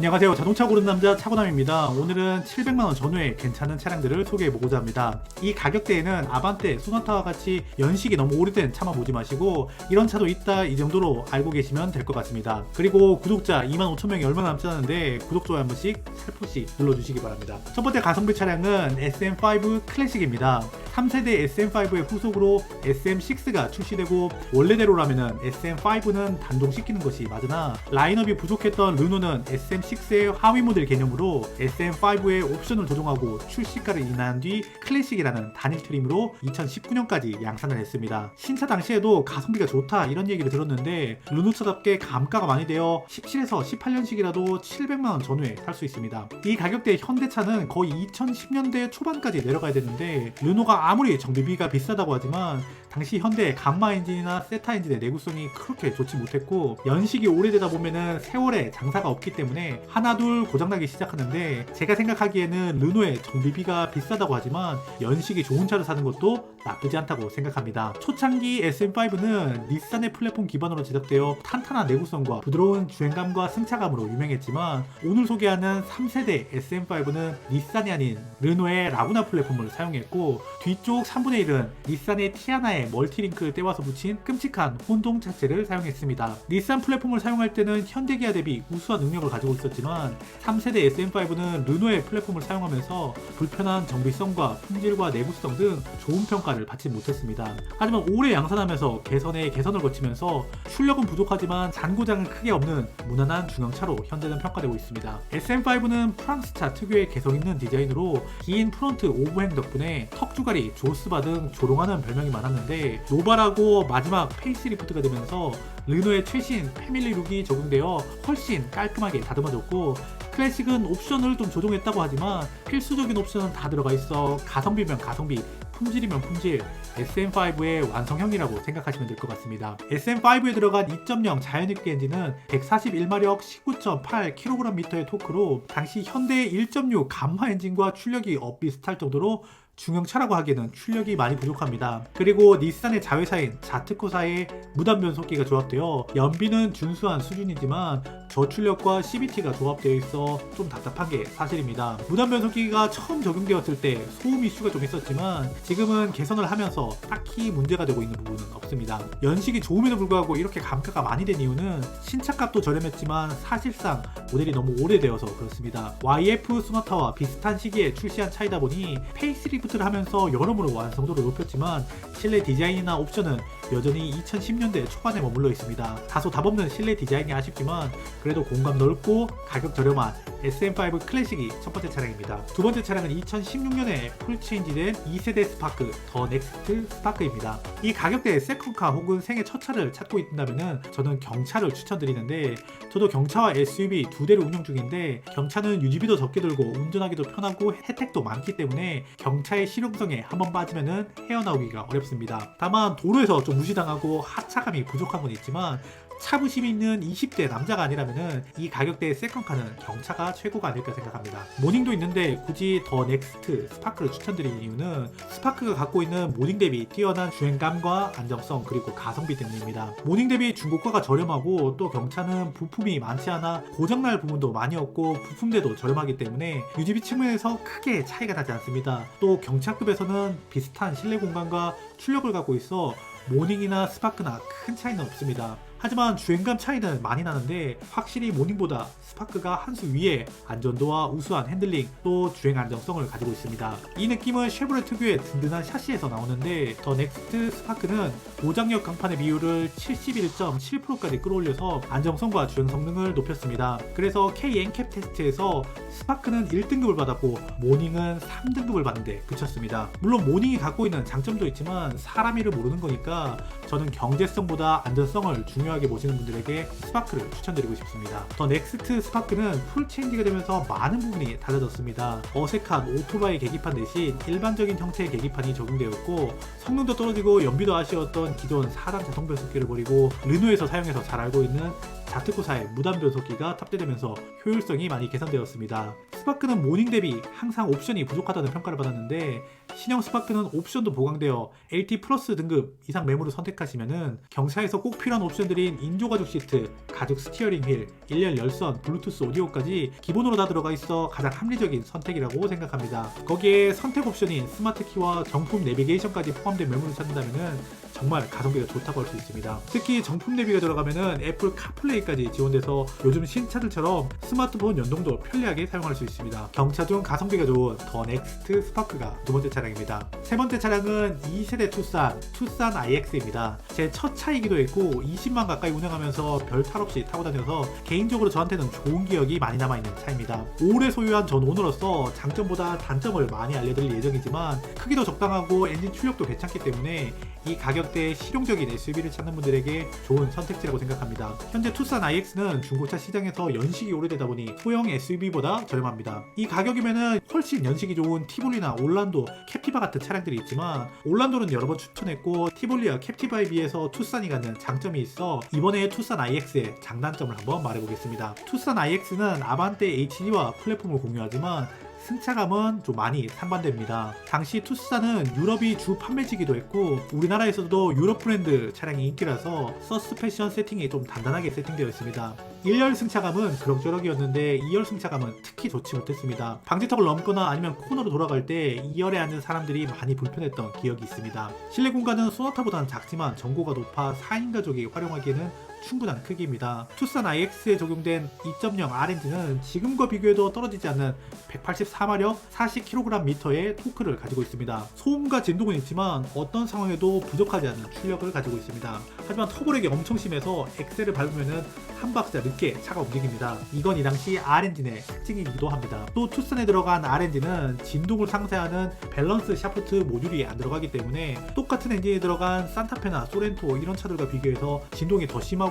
안녕하세요. 자동차 고르는 남자 차고남입니다. 오늘은 700만원 전후의 괜찮은 차량들을 소개해보고자 합니다. 이 가격대에는 아반떼, 소나타와 같이 연식이 너무 오래된 차만 보지 마시고 이런 차도 있다 이 정도로 알고 계시면 될 것 같습니다. 그리고 구독자 2만 5천 명이 얼마 남지 않았는데 구독, 좋아요 한 번씩 살포시 눌러주시기 바랍니다. 첫 번째 가성비 차량은 SM5 클래식입니다. 3세대 SM5의 후속으로 SM6가 출시되고 원래대로라면 SM5는 단종시키는 것이 맞으나 라인업이 부족했던 르노는 SM6 의 하위 모델 개념으로 SM5의 옵션을 조정하고 출시가를 인하한 뒤 클래식이라는 단일 트림으로 2019년까지 양산을 했습니다. 신차 당시에도 가성비가 좋다 이런 얘기를 들었는데 르노차답게 감가가 많이 되어 17에서 18년식이라도 700만원 전후에 살 수 있습니다. 이 가격대 현대차는 거의 2010년대 초반까지 내려가야 되는데 르노가 아무리 정비비가 비싸다고 하지만 당시 현대 감마 엔진이나 세타 엔진의 내구성이 그렇게 좋지 못했고 연식이 오래되다 보면은 세월에 장사가 없기 때문에 하나둘 고장나기 시작하는데 제가 생각하기에는 르노의 정비비가 비싸다고 하지만 연식이 좋은 차를 사는 것도 나쁘지 않다고 생각합니다. 초창기 SM5는 닛산의 플랫폼 기반으로 제작되어 탄탄한 내구성과 부드러운 주행감과 승차감으로 유명했지만 오늘 소개하는 3세대 SM5는 닛산이 아닌 르노의 라구나 플랫폼을 사용했고 뒤쪽 3분의 1은 닛산의 티아나의 멀티링크를 떼와서 붙인 끔찍한 혼동 차체를 사용했습니다. 닛산 플랫폼을 사용할 때는 현대 기아 대비 우수한 능력을 가지고 있었지만 3세대 SM5는 르노의 플랫폼을 사용하면서 불편한 정비성과 품질과 내구성 등 좋은 평가를 받지 못했습니다. 하지만 오래 양산하면서 개선에 개선을 거치면서 출력은 부족하지만 잔고장은 크게 없는 무난한 중형차로 현재는 평가되고 있습니다. SM5는 프랑스차 특유의 개성 있는 디자인으로 긴 프론트 오브행 덕분에 턱주가리, 조스바 등 조롱하는 별명이 많았는데 노바라고 마지막 페이스리프트가 되면서 르노의 최신 패밀리 룩이 적용되어 훨씬 깔끔하게 다듬어졌고 클래식은 옵션을 좀 조정했다고 하지만 필수적인 옵션은 다 들어가 있어 가성비면 가성비, 품질이면 품질, SM5의 완성형이라고 생각하시면 될 것 같습니다. SM5에 들어간 2.0 자연입기 엔진은 141마력 19.8kgm의 토크로 당시 현대의 1.6 감마 엔진과 출력이 엇비슷할 정도로 중형차라고 하기에는 출력이 많이 부족합니다. 그리고 닛산의 자회사인 자트코사의 무단 변속기가 조합되어 연비는 준수한 수준이지만 저출력과 CVT가 조합되어 있어 좀 답답한 게 사실입니다. 무단 변속기가 처음 적용되었을 때 소음 이슈가 좀 있었지만 지금은 개선을 하면서 딱히 문제가 되고 있는 부분은 없습니다. 연식이 좋음에도 불구하고 이렇게 감가가 많이 된 이유는 신차값도 저렴했지만 사실상 모델이 너무 오래되어서 그렇습니다. YF 소나타와 비슷한 시기에 출시한 차이다 보니 페이스리프트 를 하면서 여러모로 완성도를 높였지만 실내 디자인이나 옵션은 여전히 2010년대 초반에 머물러 있습니다. 다소 답없는 실내 디자인이 아쉽지만 그래도 공간 넓고 가격 저렴한 SM5 클래식이 첫 번째 차량입니다. 두 번째 차량은 2016년에 풀체인지된 2세대 스파크 더 넥스트 스파크입니다. 이 가격대에 세컨카 혹은 생애 첫 차를 찾고 있다면 저는 경차를 추천드리는데 저도 경차와 SUV 두 대를 운영 중인데 경차는 유지비도 적게 들고 운전하기도 편하고 혜택도 많기 때문에 경차의 실용성에 한번 빠지면 헤어나오기가 어렵습니다. 다만 도로에서 좀 무시당하고 하차감이 부족한 건 있지만 차부심이 있는 20대 남자가 아니라면 이 가격대의 세컨카는 경차가 최고가 아닐까 생각합니다. 모닝도 있는데 굳이 더 넥스트 스파크를 추천드리는 이유는 스파크가 갖고 있는 모닝 대비 뛰어난 주행감과 안정성 그리고 가성비 때문입니다. 모닝 대비 중고가가 저렴하고 또 경차는 부품이 많지 않아 고장날 부분도 많이 없고 부품대도 저렴하기 때문에 유지비 측면에서 크게 차이가 나지 않습니다. 또 경차급에서는 비슷한 실내 공간과 출력을 갖고 있어 모닝이나 스파크나 큰 차이는 없습니다. 하지만 주행감 차이는 많이 나는데 확실히 모닝보다 스파크가 한 수 위에 안전도와 우수한 핸들링 또 주행 안정성을 가지고 있습니다. 이 느낌은 쉐보레 특유의 든든한 샤시에서 나오는데 더 넥스트 스파크는 고장력 강판의 비율을 71.7%까지 끌어올려서 안정성과 주행 성능을 높였습니다. 그래서 K 엔캡 테스트에서 스파크는 1등급을 받았고 모닝은 3등급을 받는데 그쳤습니다. 물론 모닝이 갖고 있는 장점도 있지만 사람 일을 모르는 거니까 저는 경제성보다 안전성을 중요 하게 보시는 분들에게 스파크를 추천드리고 싶습니다. 더 넥스트 스파크는 풀 체인지가 되면서 많은 부분이 달라졌습니다. 어색한 오토바이 계기판 대신 일반적인 형태의 계기판이 적용되었고 성능도 떨어지고 연비도 아쉬웠던 기존 4단 자동 변속기를 버리고 르노에서 사용해서 잘 알고 있는 자트코사의 무단 변속기가 탑재되면서 효율성이 많이 개선되었습니다. 스파크는 모닝 대비 항상 옵션이 부족하다는 평가를 받았는데 신형 스파크는 옵션도 보강되어 LT 플러스 등급 이상 매물을 선택하시면은 경차에서 꼭 필요한 옵션들인 인조 가죽 시트, 가죽 스티어링 휠, 일렬 열선, 블루투스 오디오까지 기본으로 다 들어가 있어 가장 합리적인 선택이라고 생각합니다. 거기에 선택 옵션인 스마트 키와 정품 내비게이션까지 포함된 매물을 찾는다면은 정말 가성비가 좋다고 할 수 있습니다. 특히 정품 내비가 들어가면은 애플 카플레이까지 지원돼서 요즘 신차들처럼 스마트폰 연동도 편리하게 사용할 수 있습니다. 경차 중 가성비가 좋은 더 넥스트 스파크가 두 번째 차량입니다. 세 번째 차량은 2세대 투싼, 투싼 IX입니다. 제 첫 차이기도 했고 20만 가까이 운행하면서 별 탈 없이 타고 다녀서 개인적으로 저한테는 좋은 기억이 많이 남아있는 차입니다. 오래 소유한 전 오너로서 장점보다 단점을 많이 알려드릴 예정이지만 크기도 적당하고 엔진 출력도 괜찮기 때문에 이 가격 대에 실용적인 SUV를 찾는 분들에게 좋은 선택지라고 생각합니다. 현재 투싼 IX는 중고차 시장에서 연식이 오래되다 보니 소형 SUV보다 저렴합니다. 이 가격이면은 훨씬 연식이 좋은 티볼리나 올란도, 캡티바 같은 차량들이 있지만 올란도는 여러 번 추천했고 티볼리와 캡티바에 비해서 투싼이 갖는 장점이 있어 이번에 투싼 IX의 장단점을 한번 말해보겠습니다. 투싼 IX는 아반떼 HD와 플랫폼을 공유하지만 승차감은 좀 많이 상반됩니다. 당시 투싼은 유럽이 주 판매지기도 했고 우리나라에서도 유럽 브랜드 차량이 인기라서 서스펜션 세팅이 좀 단단하게 세팅되어 있습니다. 1열 승차감은 그럭저럭이었는데 2열 승차감은 특히 좋지 못했습니다. 방지턱을 넘거나 아니면 코너로 돌아갈 때 2열에 앉는 사람들이 많이 불편했던 기억이 있습니다. 실내 공간은 소나타보다는 작지만 전고가 높아 4인 가족이 활용하기에는 충분한 크기입니다. 투싼 IX에 적용된 2.0 R엔진은 지금과 비교해도 떨어지지 않는 184마력 40kgm의 토크를 가지고 있습니다. 소음과 진동은 있지만 어떤 상황에도 부족하지 않는 출력을 가지고 있습니다. 하지만 터보력이 엄청 심해서 엑셀을 밟으면 한 박자 늦게 차가 움직입니다. 이건 이 당시 R엔진의 특징이기도 합니다. 또 투싼에 들어간 R엔진은 진동을 상쇄하는 밸런스 샤프트 모듈이 안 들어가기 때문에 똑같은 엔진에 들어간 산타페나 소렌토 이런 차들과 비교해서 진동이 더 심하고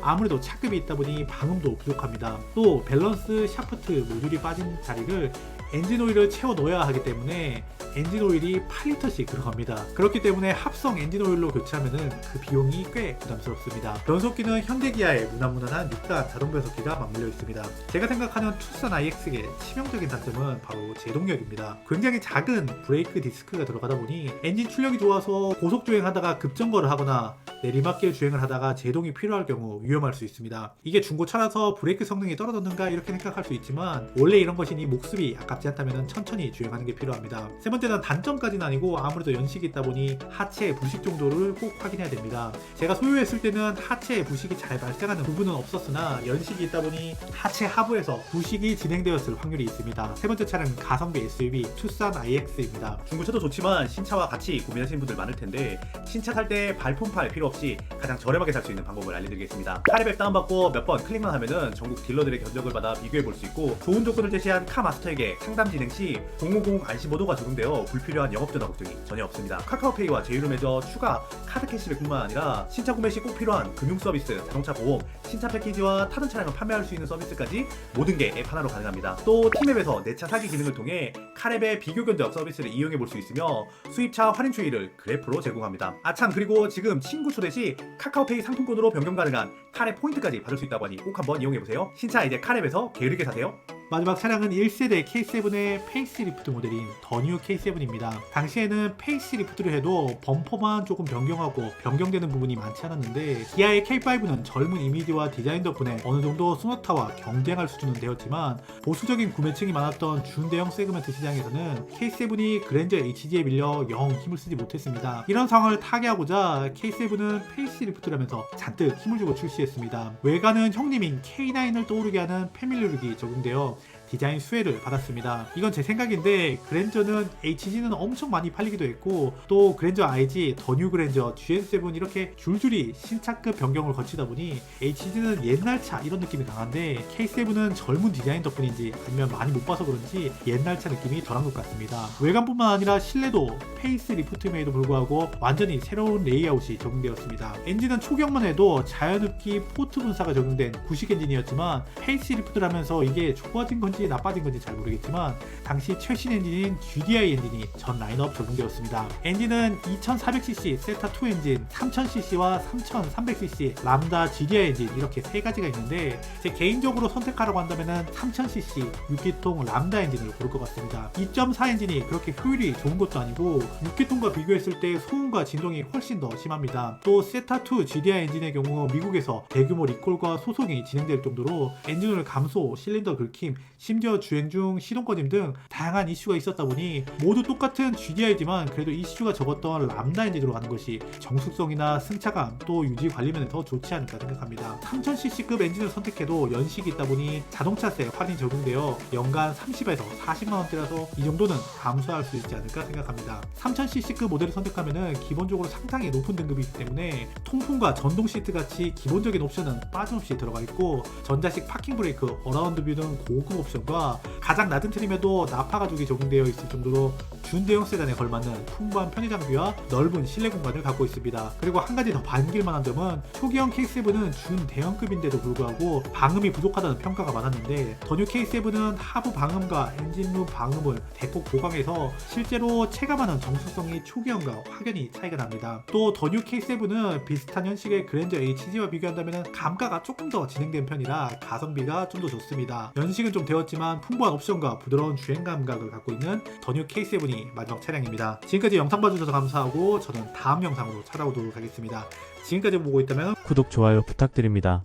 아무래도 차급이 있다 보니 방음도 부족합니다. 또 밸런스 샤프트 모듈이 빠진 자리를 엔진 오일을 채워 넣어야 하기 때문에 엔진 오일이 8리터씩 들어갑니다. 그렇기 때문에 합성 엔진 오일로 교체하면 그 비용이 꽤 부담스럽습니다. 변속기는 현대기아의 무난무난한 6단 자동 변속기가 맞물려 있습니다. 제가 생각하는 투싼 IX의 치명적인 단점은 바로 제동력입니다. 굉장히 작은 브레이크 디스크가 들어가다 보니 엔진 출력이 좋아서 고속 주행하다가 급정거를 하거나 내리막길 주행을 하다가 제동이 필요할 경우 위험할 수 있습니다. 이게 중고차라서 브레이크 성능이 떨어졌는가 이렇게 생각할 수 있지만 원래 이런 것이니 목숨이 아깝 지 않다면 천천히 주행하는 게 필요합니다. 세 번째는 단점까지는 아니고 아무래도 연식이 있다 보니 하체 부식 정도를 꼭 확인해야 됩니다. 제가 소유했을 때는 하체 부식이 잘 발생하는 부분은 없었으나 연식이 있다 보니 하체 하부에서 부식이 진행되었을 확률이 있습니다. 세 번째 차량은 가성비 SUV 투싼 IX입니다. 중고차도 좋지만 신차와 같이 고민하시는 분들 많을 텐데 신차 살 때 발품팔 필요 없이 가장 저렴하게 살 수 있는 방법을 알려드리겠습니다. 카리백 다운받고 몇 번 클릭만 하면은 전국 딜러들의 견적을 받아 비교해 볼 수 있고 좋은 조건을 제시한 카마스터에게 상담 진행 시 050 안심번호가 적용되어 불필요한 영업 전화 걱정이 전혀 없습니다. 카카오페이와 맺어 추가 카드 캐시백뿐만 아니라 신차 구매 시 꼭 필요한 금융 서비스, 자동차 보험, 신차 패키지와 타는 차량을 판매할 수 있는 서비스까지 모든 게 앱 하나로 가능합니다. 또 티맵에서 내 차 사기 기능을 통해 카랩의 비교 견적 서비스를 이용해 볼 수 있으며 수입차 할인 추이를 그래프로 제공합니다. 아참 그리고 지금 친구 초대 시 카카오페이 상품권으로 변경 가능한 카랩 포인트까지 받을 수 있다고 하니 꼭 한번 이용해 보세요. 신차 이제 카랩에서 게으르게 사세요. 마지막 차량은 1세대 K7의 페이스리프트 모델인 더뉴 K7입니다. 당시에는 페이스리프트를 해도 범퍼만 조금 변경하고 변경되는 부분이 많지 않았는데 기아의 K5는 젊은 이미지와 디자인 덕분에 어느 정도 소나타와 경쟁할 수준은 되었지만 보수적인 구매층이 많았던 준대형 세그먼트 시장에서는 K7이 그랜저 HG에 밀려 영 힘을 쓰지 못했습니다. 이런 상황을 타개하고자 K7은 페이스리프트라면서 잔뜩 힘을 주고 출시했습니다. 외관은 형님인 K9을 떠오르게 하는 패밀리룩이 적용되어 디자인 수혜를 받았습니다. 이건 제 생각인데 그랜저는 HG는 엄청 많이 팔리기도 했고 또 그랜저 IG, 더뉴 그랜저, GN7 이렇게 줄줄이 신차급 변경을 거치다 보니 HG는 옛날 차 이런 느낌이 강한데 K7은 젊은 디자인 덕분인지 아니면 많이 못 봐서 그런지 옛날 차 느낌이 덜한 것 같습니다. 외관뿐만 아니라 실내도 페이스 리프트임에도 불구하고 완전히 새로운 레이아웃이 적용되었습니다. 엔진은 초경만 해도 자연흡기 포트 분사가 적용된 구식 엔진이었지만 페이스 리프트라면서 이게 좋아진 건지 건지 나빠진 건지 잘 모르겠지만 당시 최신 엔진인 GDI 엔진이 전 라인업 적용되었습니다. 엔진은 2400cc 세타2 엔진, 3000cc와 3300cc 람다 GDI 엔진 이렇게 세 가지가 있는데 제 개인적으로 선택하라고 한다면 3000cc 6기통 람다 엔진을 고를 것 같습니다. 2.4 엔진이 그렇게 효율이 좋은 것도 아니고 6기통과 비교했을 때 소음과 진동이 훨씬 더 심합니다. 또 세타2 GDI 엔진의 경우 미국에서 대규모 리콜과 소송이 진행될 정도로 엔진오일 감소, 실린더 긁힘, 심지어 주행 중 시동 꺼짐 등 다양한 이슈가 있었다 보니 모두 똑같은 GDI지만 그래도 이슈가 적었던 람다 엔진으로 가는 것이 정숙성이나 승차감 또 유지 관리 면에 더 좋지 않을까 생각합니다. 3000cc급 엔진을 선택해도 연식이 있다 보니 자동차세 할인이 적용되어 연간 30에서 40만 원대라서 이 정도는 감수할 수 있지 않을까 생각합니다. 3000cc급 모델을 선택하면은 기본적으로 상당히 높은 등급이기 때문에 통풍과 전동 시트 같이 기본적인 옵션은 빠짐없이 들어가 있고 전자식 파킹 브레이크, 어라운드 뷰 등 고급 옵션 과 가장 낮은 트림에도 나파 가죽이 적용되어 있을 정도로 준대형 세단에 걸맞는 풍부한 편의 장비와 넓은 실내 공간을 갖고 있습니다. 그리고 한 가지 더 반길 만한 점은 초기형 K7은 준대형급인데도 불구하고 방음이 부족하다는 평가가 많았는데 더뉴 K7은 하부 방음과 엔진룸 방음을 대폭 보강해서 실제로 체감하는 정수성이 초기형과 확연히 차이가 납니다. 또 더뉴 K7은 비슷한 현식의 그랜저 HG와 비교한다면 감가가 조금 더 진행된 편이라 가성비가 좀 더 좋습니다. 연식은 좀 되었 지만 풍부한 옵션과 부드러운 주행 감각을 갖고 있는 더 뉴 K7이 마지막 차량입니다. 지금까지 영상 봐주셔서 감사하고 저는 다음 영상으로 찾아오도록 하겠습니다. 지금까지 보고 있다면 구독, 좋아요 부탁드립니다.